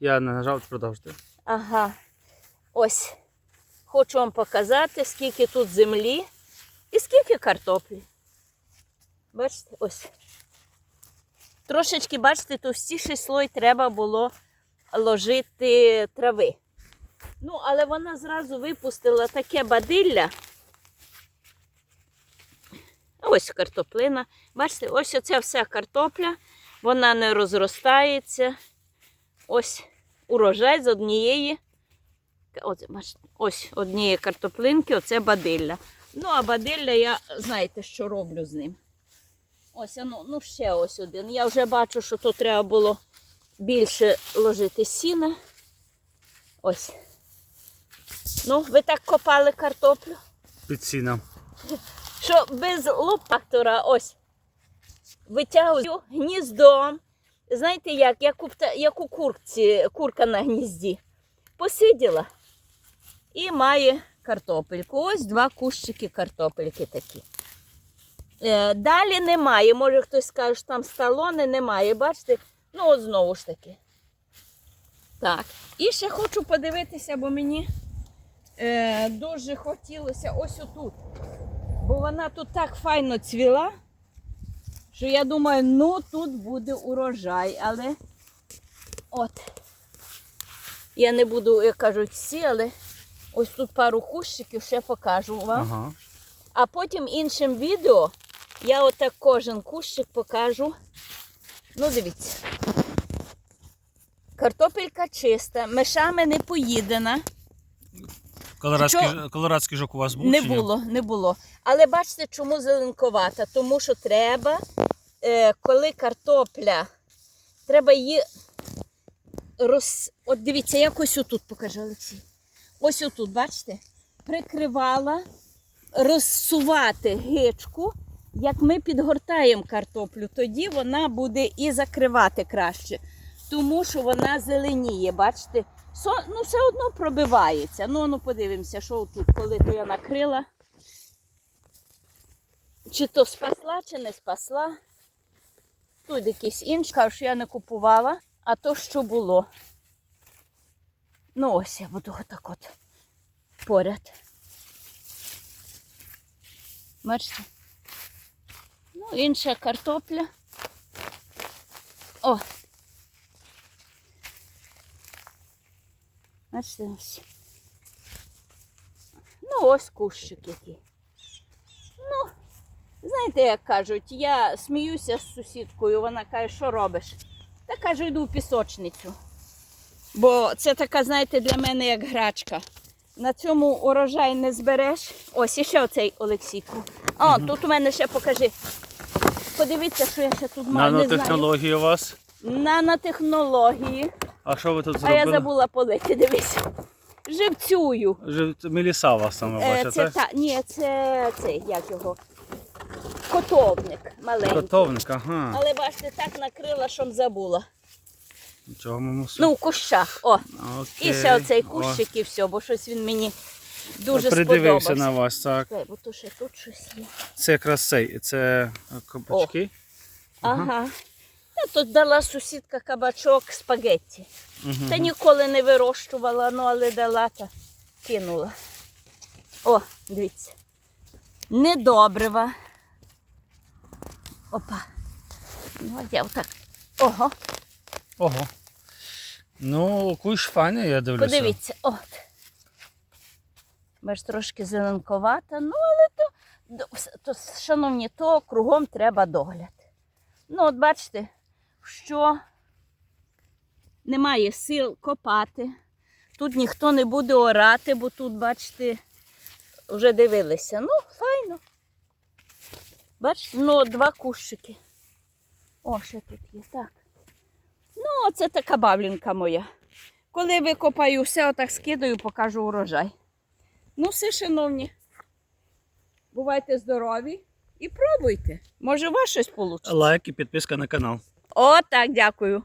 Я не нажав, продовжити. Ага. Ось. Хочу вам показати, скільки тут землі і скільки картоплі. Бачите, ось. Трошечки, бачите, товстіший слой треба було ложити трави. Ну, але вона зразу випустила таке бадилля. Ось картоплина. Бачите, ось оця вся картопля, вона не розростається. Ось урожай з однієї. Ось, ось однієї картоплинки, оце бадилля. Ну, а бадилля я знаєте, що роблю з ним. Ось, ну, ну ще ось один. Я вже бачу, що тут треба було більше ложити сіна. Ось. Ну, ви так копали картоплю, Під сіном. що без лопатора ось витягую гніздом. Знаєте як, як у, як у курці, курка на гнізді. Посиділа і має картопельку. Ось два кущики картопельки такі. Е, далі немає. Може хтось скаже, що там сталони немає. Бачите? Ну, от знову ж таки. Так. І ще хочу подивитися, бо мені е, дуже хотілося ось отут. Бо вона тут так файно цвіла, що я думаю, ну тут буде урожай, але от. Я не буду, як кажуть, всі, але ось тут пару кущиків ще покажу вам. Ага. А потім іншим відео я отак кожен кущик покажу. Ну, дивіться. Картопелька чиста, мишами не поїдена. Колорадський, Що? колорадський жок у вас був? Не чи ні? було, не було. Але бачите, чому зеленковата? Тому що треба, е, коли картопля, треба її роз... От дивіться, як ось отут покажи, Олексій. Ось отут, бачите, прикривала розсувати гичку. Як ми підгортаємо картоплю, тоді вона буде і закривати краще. Тому що вона зеленіє, бачите? Ну, все одно пробивається. Ну, ну подивимося, що тут, коли то я накрила. Чи то спасла, чи не спасла. Тут якийсь інший, кажу, що я не купувала, а то, що було. Ну, ось я буду отак от поряд. Бачите? Ну, інша картопля. О, Бачите, ось. Ну, ось кущик який. Ну, знаєте, як кажуть, я сміюся з сусідкою, вона каже, що робиш? Та кажу, йду в пісочницю. Бо це така, знаєте, для мене як грачка. На цьому урожай не збереш. Ось іще оцей Олексійку. О, тут у мене ще покажи. Подивіться, що я ще тут маю. Нанотехнології у вас. Нанотехнології. А що ви тут А я забула полити, дивись. Живцюю. Жив... Меліса вас саме Е, бачите? це та, ні, це цей, як його, котовник маленький. Готовник, ага. Але бачите, так накрила, що забула. Нічого ми мусимо. Ну, в кущах. О. Окей. І ще оцей кущик і все, бо щось він мені дуже Придивився сподобався. на вас, так. Бо то ще тут щось є. Це якраз цей, це кабачки. Ага. Я тут дала сусідка кабачок спагетті. Мгм. Та ніколи не вирощувала, ну але дала та кинула. О, дивіться. Недобрива. Опа. Ну, а я отак. Ого, Ого. Ну, кущ файний, я дивлюся. подивіться, от. Бач, трошки зеленковата, ну але то, то, шановні, то кругом треба догляд. Ну, от бачите, що немає сил копати. Тут ніхто не буде орати, бо тут, бачите, вже дивилися. Ну, файно. Бачите, ну, два кущики. О, ще тут є, так. Ну, це така бавлінка моя. Коли викопаю все, отак скидаю, покажу урожай. Ну, все, шановні. Бувайте здорові і пробуйте. Може, у вас щось вийде. Лайк і підписка на канал. О, так, дякую.